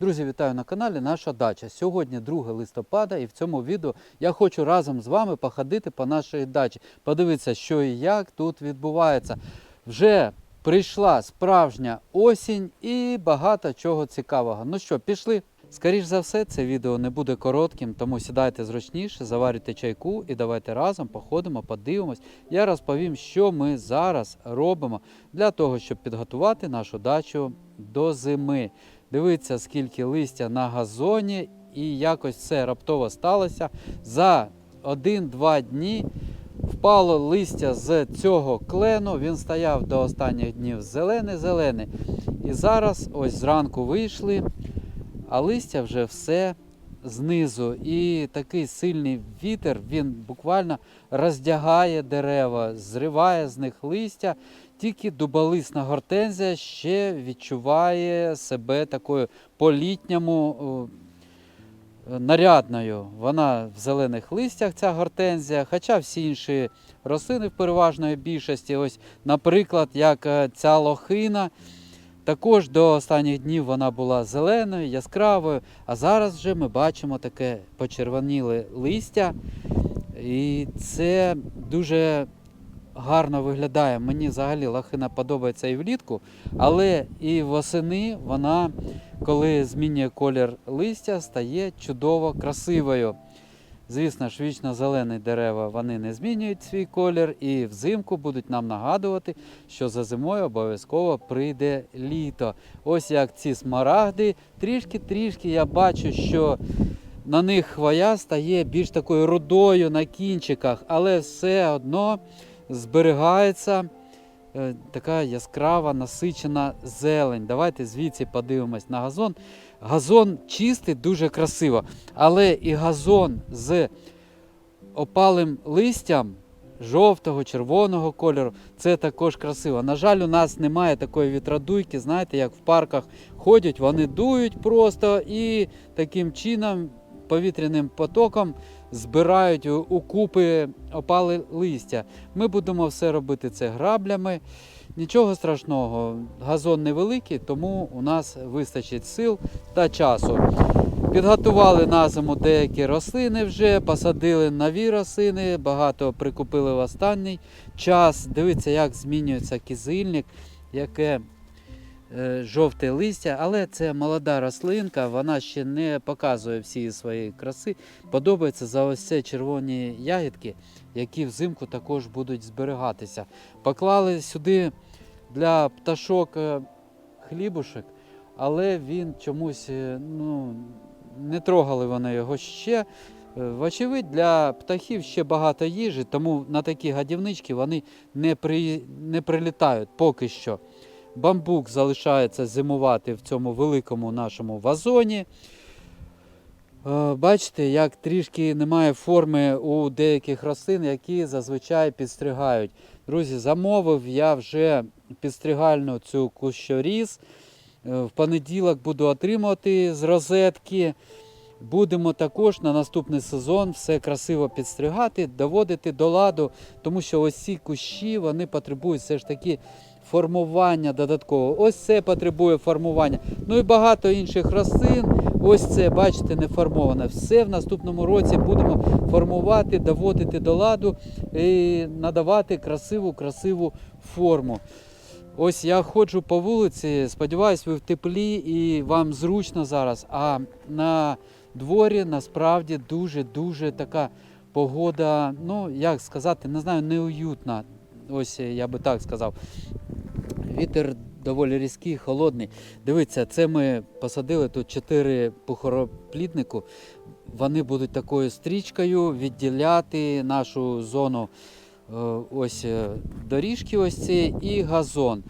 Друзі, вітаю на каналі Наша Дача. Сьогодні 2 листопада, і в цьому відео я хочу разом з вами походити по нашій дачі, подивитися, що і як тут відбувається. Вже прийшла справжня осінь і багато чого цікавого. Ну що, пішли? Скоріш за все, це відео не буде коротким, тому сідайте зручніше, заварюйте чайку і давайте разом походимо, подивимось. Я розповім, що ми зараз робимо для того, щоб підготувати нашу дачу до зими. Дивіться, скільки листя на газоні, і якось це раптово сталося. За 1-2 дні впало листя з цього клену. Він стояв до останніх днів зелений-зелений. І зараз ось зранку вийшли, а листя вже все знизу. І такий сильний вітер, він буквально роздягає дерева, зриває з них листя. Тільки дуболисна гортензія ще відчуває себе такою по-літньому нарядною. Вона в зелених листях, ця гортензія, хоча всі інші рослини в переважної більшості, ось, наприклад, як е, ця лохина, також до останніх днів вона була зеленою, яскравою, а зараз вже ми бачимо таке почервоніле листя. І це дуже гарно виглядає. Мені взагалі лохина подобається і влітку, але і восени вона, коли змінює колір листя, стає чудово красивою. Звісно ж, вічно зелені дерева вони не змінюють свій колір і взимку будуть нам нагадувати, що за зимою обов'язково прийде літо. Ось як ці смарагди. Трішки-трішки я бачу, що на них хвоя стає більш такою рудою на кінчиках, але все одно зберігається е, така яскрава насичена зелень. Давайте звідси подивимось на газон. Газон чистий, дуже красиво, але і газон з опалим листям жовтого, червоного кольору це також красиво. На жаль, у нас немає такої вітродуйки, знаєте, як в парках ходять, вони дують просто і таким чином повітряним потоком збирають у купи опали листя. Ми будемо все робити це граблями. Нічого страшного, газон невеликий, тому у нас вистачить сил та часу. Підготували на зиму деякі рослини вже, посадили нові рослини, багато прикупили в останній час. Дивіться, як змінюється кизильник, яке жовте листя, але це молода рослинка, вона ще не показує всі свої краси. Подобається за ось це червоні ягідки, які взимку також будуть зберігатися. Поклали сюди для пташок е, хлібушек, але він чомусь е, ну, не трогали вони його ще. Е, Вочевидь, для птахів ще багато їжі, тому на такі гадівнички вони не, при, не прилітають поки що. Бамбук залишається зимувати в цьому великому нашому вазоні. Е, Бачите, як трішки немає форми у деяких рослин, які зазвичай підстригають. Друзі, замовив я вже підстригальну цю кущоріз. Е, В понеділок буду отримувати з розетки. Будемо також на наступний сезон все красиво підстригати, доводити до ладу, тому що ось ці кущі вони потребують все ж таки формування додаткового. Ось це потребує формування. Ну і багато інших рослин. Ось це, бачите, не формоване. Все в наступному році будемо формувати, доводити до ладу і надавати красиву, красиву форму. Ось я ходжу по вулиці, сподіваюсь, ви в теплі і вам зручно зараз. А на дворі насправді дуже-дуже така погода, ну як сказати, не знаю, неуютна. Ось я би так сказав. Вітер доволі різкий, холодний. Дивіться, це ми посадили тут чотири пухоропліднику. Вони будуть такою стрічкою відділяти нашу зону е, ось е, доріжки ось ці і газон.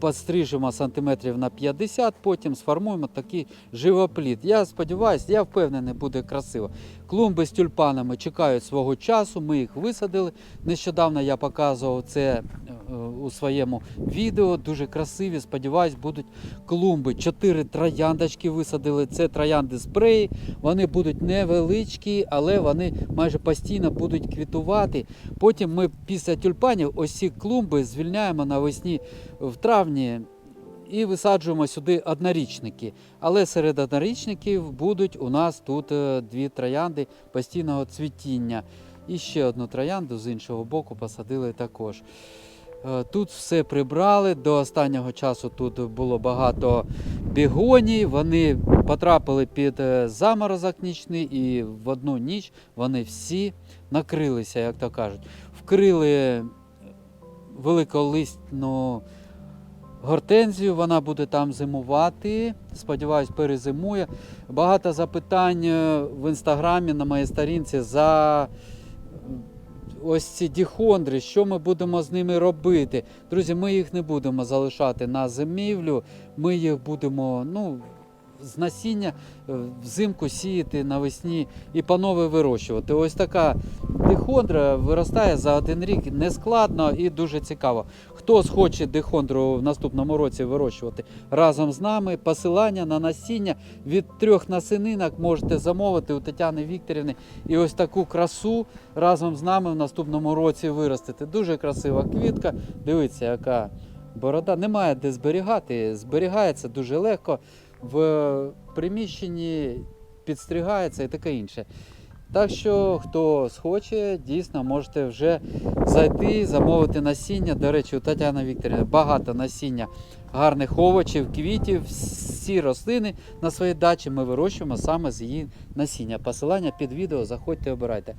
Пострижемо сантиметрів на 50, потім сформуємо такий живоплід. Я сподіваюся, я впевнений, буде красиво. Клумби з тюльпанами чекають свого часу. Ми їх висадили. Нещодавно я показував це е, у своєму відео. Дуже красиві. Сподіваюсь, будуть клумби. Чотири трояндочки висадили. Це троянди спреї. Вони будуть невеличкі, але вони майже постійно будуть квітувати. Потім ми після тюльпанів ось ці клумби звільняємо навесні в травні. І висаджуємо сюди однорічники. Але серед однорічників будуть у нас тут е, дві троянди постійного цвітіння. І ще одну троянду з іншого боку посадили також. Е, Тут все прибрали. До останнього часу тут було багато бігоній. Вони потрапили під е, заморозок нічний, і в одну ніч вони всі накрилися, як то кажуть. Вкрили великолистну гортензію, вона буде там зимувати. Сподіваюсь, перезимує. Багато запитань е, в інстаграмі на моїй сторінці за ось ці діхондри, що ми будемо з ними робити. Друзі, ми їх не будемо залишати на зимівлю, ми їх будемо, ну. З насіння е, взимку сіяти навесні і панове вирощувати. Ось така дихондра виростає за один рік нескладно і дуже цікаво. Хто схоче дихондру в наступному році вирощувати разом з нами, посилання на насіння від трьох насінинок можете замовити у Тетяни Вікторівни і ось таку красу разом з нами в наступному році виростити. Дуже красива квітка. Дивіться, яка борода. Немає де зберігати. Зберігається дуже легко в приміщенні підстрігається і таке інше. Так що, хто схоче, дійсно можете вже зайти, замовити насіння. До речі, у Тетяни Вікторівни багато насіння гарних овочів, квітів, всі рослини на своїй дачі ми вирощуємо саме з її насіння. Посилання під відео, заходьте, обирайте.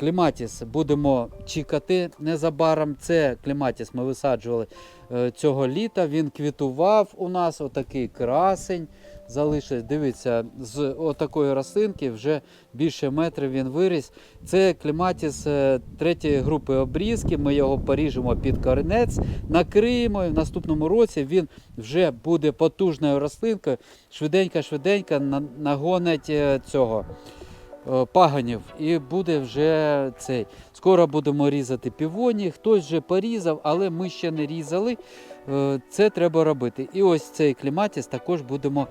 Кліматіс будемо чекати незабаром. Це кліматіс ми висаджували е, цього літа. Він квітував у нас, отакий красень залишився. Дивіться, з отакої рослинки вже більше метрів він виріс. Це кліматіс е, третьої групи обрізки. Ми його поріжемо під коренець, накриємо. І в наступному році він вже буде потужною рослинкою. Швиденько-швиденько на- нагонить е, цього паганів і буде вже цей. Скоро будемо різати півоні. Хтось вже порізав, але ми ще не різали. Е, Це треба робити. І ось цей кліматіс також будемо.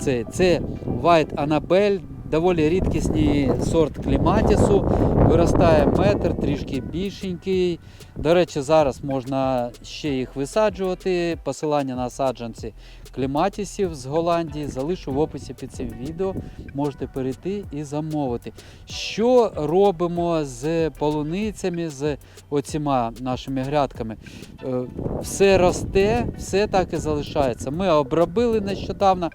Це, це White Annabelle, доволі рідкісний сорт кліматісу. Виростає метр, трішки більшенький. До речі, зараз можна ще їх висаджувати. Посилання на саджанці кліматісів з Голландії залишу в описі під цим відео. Можете перейти і замовити. Що робимо з полуницями, з оціма нашими грядками? Е, Все росте, все так і залишається. Ми обробили нещодавно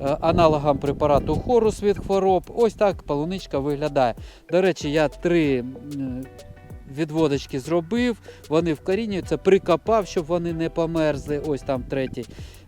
е, аналогом препарату хорус від хвороб. Ось так полуничка виглядає. До речі, я три відводочки зробив, вони вкорінюються, прикопав, щоб вони не померзли. Ось там третій.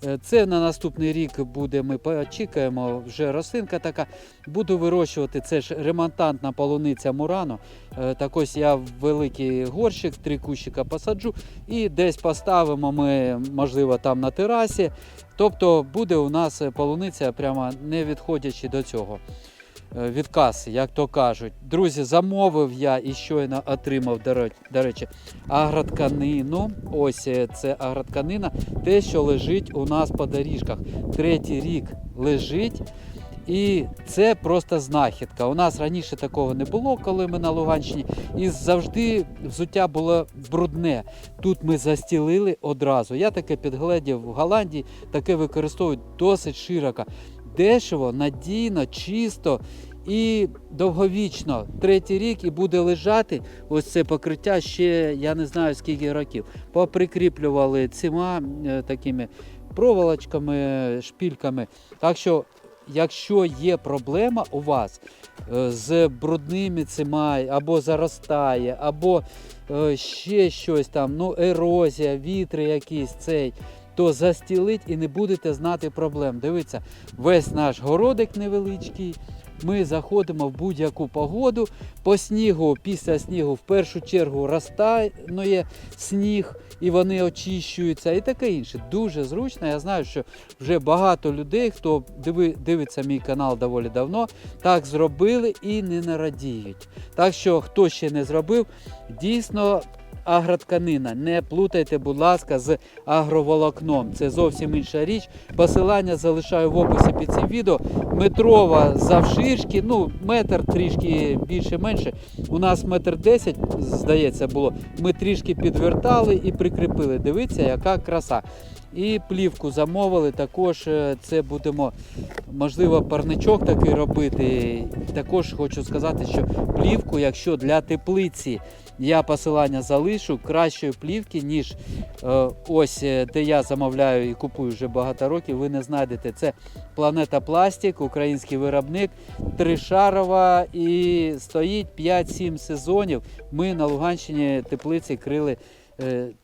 Е, Це на наступний рік буде. Ми почекаємо. Вже рослинка така. Буду вирощувати. Це ж ремонтантна полуниця Мурано. Е, Так ось я великий горщик, три кущика посаджу і десь поставимо ми, можливо, там на терасі. Тобто буде у нас полуниця, прямо не відходячи до цього. Е, Від каси, як то кажуть. Друзі, замовив я і щойно отримав, до речі, агротканину. Ось е, це агротканина, те, що лежить у нас по доріжках. Третій рік лежить. І це просто знахідка. У нас раніше такого не було, коли ми на Луганщині, і завжди взуття було брудне. Тут ми застілили одразу. Я таке підгледів в Голландії, таке використовують досить широко. Дешево, надійно, чисто і довговічно. Третій рік і буде лежати ось це покриття ще я не знаю скільки років. Поприкріплювали цима е, такими проволочками, шпільками. Так що якщо є проблема у вас е, з брудними цима, або заростає, або е, ще щось там, ну ерозія, вітри якісь цей, то застілить і не будете знати проблем. Дивіться, весь наш городик невеличкий. Ми заходимо в будь-яку погоду. По снігу, після снігу, в першу чергу розтає сніг, і вони очищуються, і таке інше. Дуже зручно. Я знаю, що вже багато людей, хто диви, дивиться мій канал доволі давно, так зробили і не нарадіють. Так що, хто ще не зробив, дійсно. Агротканина, не плутайте, будь ласка, з агроволокном. Це зовсім інша річ. Посилання залишаю в описі під цим відео. Метрова завширшки, ну, метр трішки більше-менше. У нас метр десять, здається, було. Ми трішки підвертали і прикріпили. Дивіться, яка краса. І плівку замовили. Також е, це будемо, можливо, парничок такий робити. Також хочу сказати, що плівку, якщо для теплиці я посилання залишу кращої плівки, ніж е, ось е, де я замовляю і купую вже багато років, ви не знайдете. Це Планета Пластик, український виробник, тришарова і стоїть 5-7 сезонів. Ми на Луганщині теплиці крили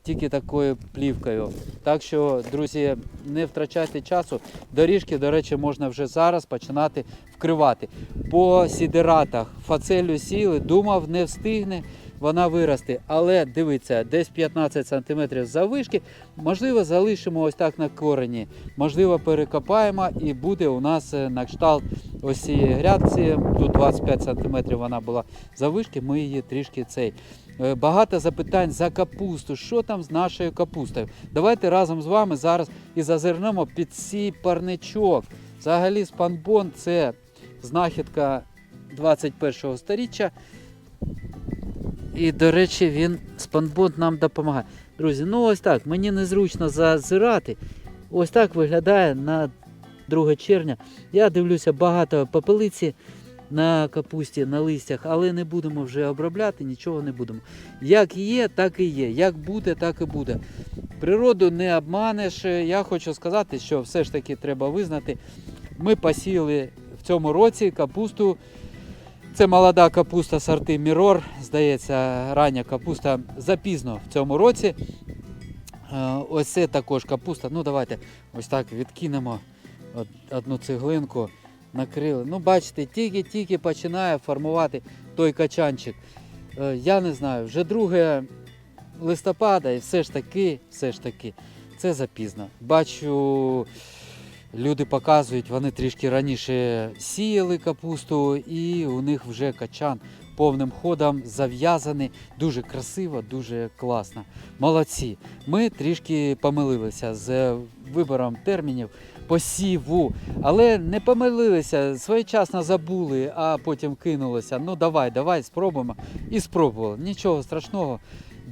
тільки такою плівкою. Так що, друзі, не втрачайте часу. Доріжки, до речі, можна вже зараз починати вкривати. По сідератах фацелю сіли, думав, не встигне. Вона виросте, але дивіться, десь 15 см завишки. Можливо, залишимо ось так на корені. Можливо, перекопаємо і буде у нас е, на кшталт ось цієї грядці. Тут 25 см вона була завишки, ми її трішки цей. Е, Багато запитань за капусту. Що там з нашою капустою? Давайте разом з вами зараз і зазирнемо під цей парничок. Взагалі, спанбон це знахідка 21 століття. І, до речі, він спанбон нам допомагає. Друзі, ну ось так, мені незручно зазирати. Ось так виглядає на 2 червня. Я дивлюся багато попелиці на капусті, на листях, але не будемо вже обробляти, нічого не будемо. Як є, так і є. Як буде, так і буде. Природу не обманеш. Я хочу сказати, що все ж таки треба визнати. Ми посіяли в цьому році капусту. Це молода капуста сорти Мірор, здається, рання капуста запізно в цьому році. Е, Ось це також капуста. Ну давайте ось так відкинемо одну цеглинку, накрили. Ну, бачите, тільки-тільки починає формувати той качанчик. Е, Я не знаю, вже 2 листопада, і все ж таки, все ж таки, це запізно. Бачу, люди показують, вони трішки раніше сіяли капусту, і у них вже качан повним ходом зав'язаний. Дуже красиво, дуже класно. Молодці. Ми трішки помилилися з вибором термінів посіву, але не помилилися, своєчасно забули, а потім кинулися. Ну давай, давай, спробуємо. І спробували. Нічого страшного.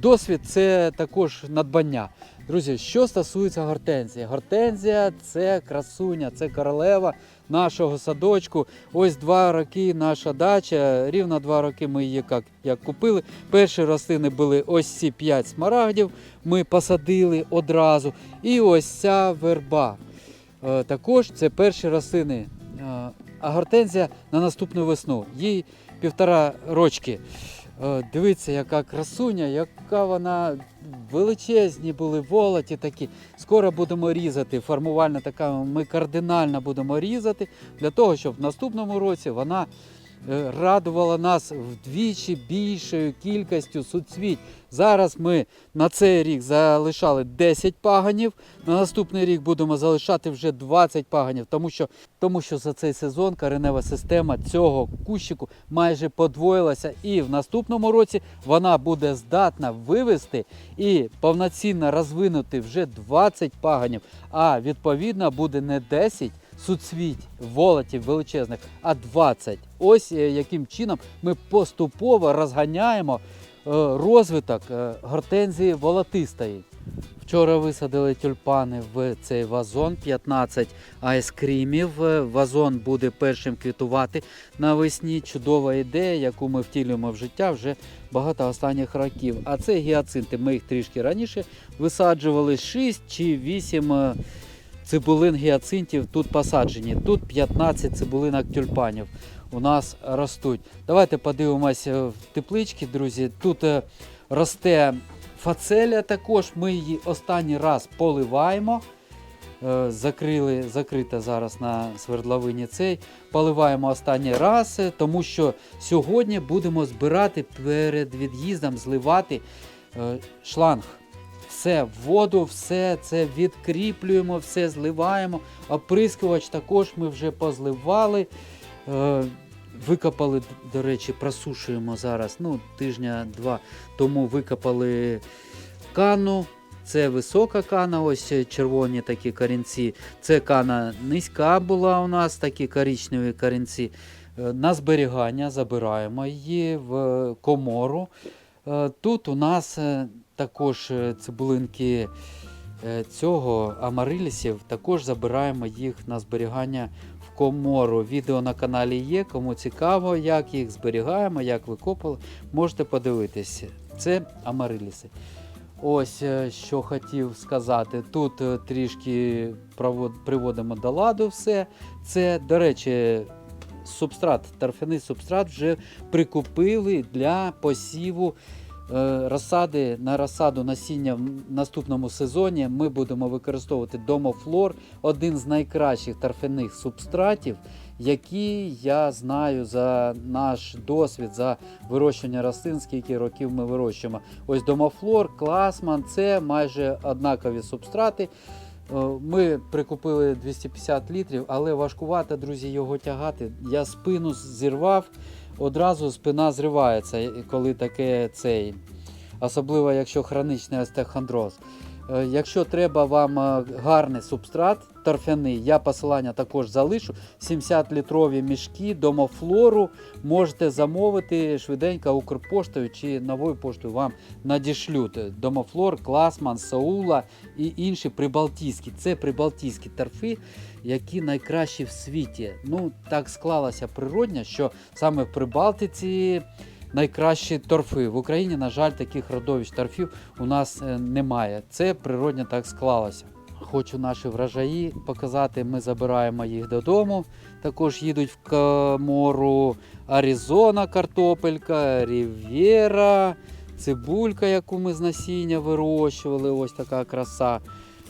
Досвід це також надбання. Друзі, що стосується гортензії, гортензія це красуня, це королева нашого садочку. Ось два роки наша дача. Рівно два роки ми її як, як купили. Перші рослини були ось ці п'ять смарагдів. Ми посадили одразу. І ось ця верба. Е, також це перші рослини. Е, на наступну весну. Їй півтора рочки. Е, Дивіться, яка красуня, яка вона величезні були волоті такі. Скоро будемо різати. Формувальна така, ми кардинально будемо різати для того, щоб в наступному році вона радувала нас вдвічі більшою кількістю суцвіть. Зараз ми на цей рік залишали 10 паганів. На наступний рік будемо залишати вже 20 паганів, тому що, тому що за цей сезон коренева система цього кущику майже подвоїлася, і в наступному році вона буде здатна вивести і повноцінно розвинути вже 20 паганів. А відповідно буде не 10 суцвіть волотів величезних, а 20. Ось е, яким чином ми поступово розганяємо е, розвиток е, гортензії волотистої. Вчора висадили тюльпани в цей вазон, 15 айскрімів. Вазон буде першим квітувати навесні. Чудова ідея, яку ми втілюємо в життя вже багато останніх років. А це гіацинти. Ми їх трішки раніше висаджували 6 чи 8 е, цибулин гіацинтів тут посаджені. Тут 15 цибулинок тюльпанів у нас ростуть. Давайте подивимося в теплички, друзі. Тут е, росте фацелія також. Ми її останній раз поливаємо. Е, Закрили, закрита зараз на свердловині цей. Поливаємо останній раз, е, тому що сьогодні будемо збирати перед від'їздом, зливати шланг. Все, воду, все це відкріплюємо, все зливаємо. Оприскувач також ми вже позливали. Е, Викопали, до речі, просушуємо зараз, ну, тижня-два тому викопали кану. Це висока кана, ось червоні такі корінці. Це кана низька була у нас, такі коричневі корінці. Е, На зберігання забираємо її в е, комору. Е, Тут у нас також е, цибулинки е, цього амарилісів також забираємо їх на зберігання в комору. Відео на каналі є. Кому цікаво, як їх зберігаємо, як викопали, можете подивитися. Це амариліси. Ось е, що хотів сказати. Тут трішки приводимо до ладу все. Це, до речі, субстрат, торфяний субстрат вже прикупили для посіву розсади на розсаду насіння в наступному сезоні. Ми будемо використовувати домофлор, один з найкращих торфяних субстратів, які я знаю за наш досвід, за вирощування рослин, скільки років ми вирощуємо. Ось домофлор, класман це майже однакові субстрати. Е, Ми прикупили 250 літрів, але важкувато, друзі, його тягати. Я спину зірвав, одразу спина зривається, коли таке цей. Особливо, якщо хронічний остеохондроз. Е, Якщо треба вам е, гарний субстрат торфяний, я посилання також залишу. 70-літрові мішки домофлору можете замовити швиденько Укрпоштою чи новою поштою вам надішлють. Домофлор, Класман, Саула і інші прибалтійські. Це прибалтійські торфи, які найкращі в світі. Ну, так склалося природньо, що саме в Прибалтиці найкращі торфи. В Україні, на жаль, таких родовищ торфів у нас е, немає. Це природньо так склалося. Хочу наші врожаї показати. Ми забираємо їх додому. Також їдуть в комору Аризона картопелька, Рів'єра, цибулька, яку ми з насіння вирощували. Ось така краса.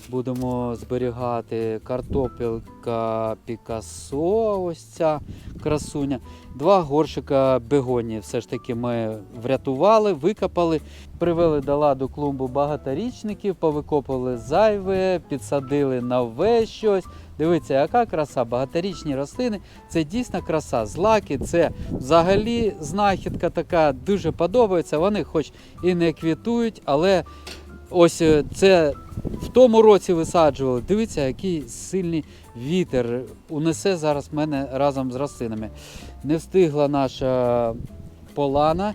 Будемо зберігати картопелька Пікасо, ось ця красуня. Два горщика бегонії все ж таки ми врятували, викопали, привели до ладу клумбу багаторічників, повикопали зайве, підсадили нове щось. Дивіться, яка краса, багаторічні рослини. Це дійсно краса. Злаки, це взагалі знахідка така дуже подобається. Вони хоч і не квітують, але ось е, це в тому році висаджували. Дивіться, який сильний вітер унесе зараз мене разом з рослинами. Не встигла наша полана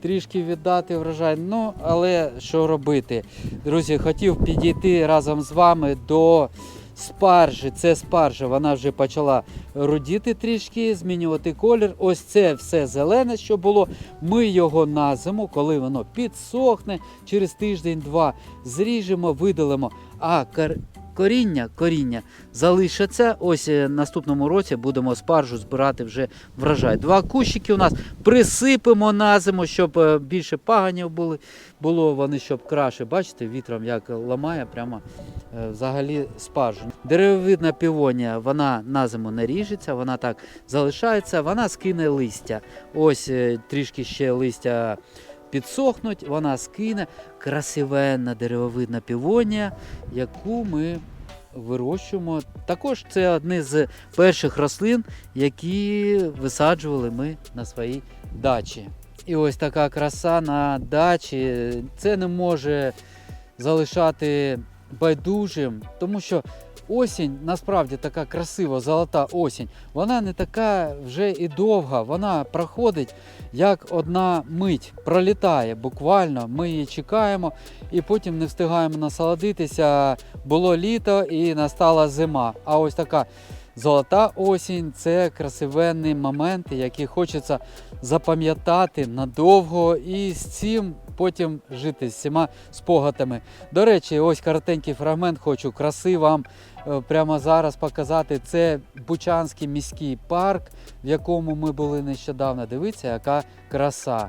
трішки віддати врожай. Ну, але що робити? Друзі, хотів підійти разом з вами до спаржі. Це спаржа, вона вже почала рудіти трішки, змінювати колір. Ось це все зелене, що було. Ми його на зиму, коли воно підсохне, через тиждень-два зріжемо, видалимо. А коріння, коріння залишиться. Ось е, наступному році будемо спаржу збирати вже врожай. Два кущики у нас присипемо на зиму, щоб е, більше паганів були, було вони, щоб краще. Бачите, вітром як ламає прямо е, взагалі спаржу. Деревовидна півонія, вона на зиму не ріжеться, вона так залишається, вона скине листя. Ось трішки ще листя підсохнуть, вона скине красивенна деревовидна півонія, яку ми вирощуємо. Також це одне з перших рослин, які висаджували ми на своїй дачі. І ось така краса на дачі. Це не може залишати байдужим, тому що осінь насправді така красива, золота осінь. Вона не така вже і довга. Вона проходить як одна мить, пролітає буквально. Ми її чекаємо і потім не встигаємо насолодитися. Було літо і настала зима. А ось така золота осінь це красивенний момент, який хочеться запам'ятати надовго і з цим потім жити з всіма спогадами. До речі, ось коротенький фрагмент хочу краси вам прямо зараз показати. Це Бучанський міський парк, в якому ми були нещодавно. Дивіться, яка краса.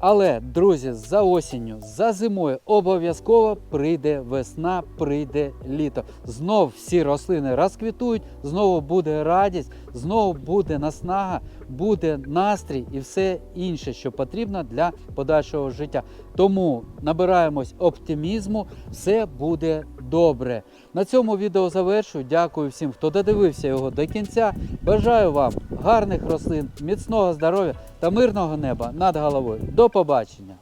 Але, друзі, за осінню, за зимою обов'язково прийде весна, прийде літо. Знов всі рослини розквітують, знову буде радість, знову буде наснага, буде настрій і все інше, що потрібно для подальшого життя. Тому набираємось оптимізму, все буде добре. На цьому відео завершую. Дякую всім, хто додивився його до кінця. Бажаю вам гарних рослин, міцного здоров'я та мирного неба над головою. До побачення!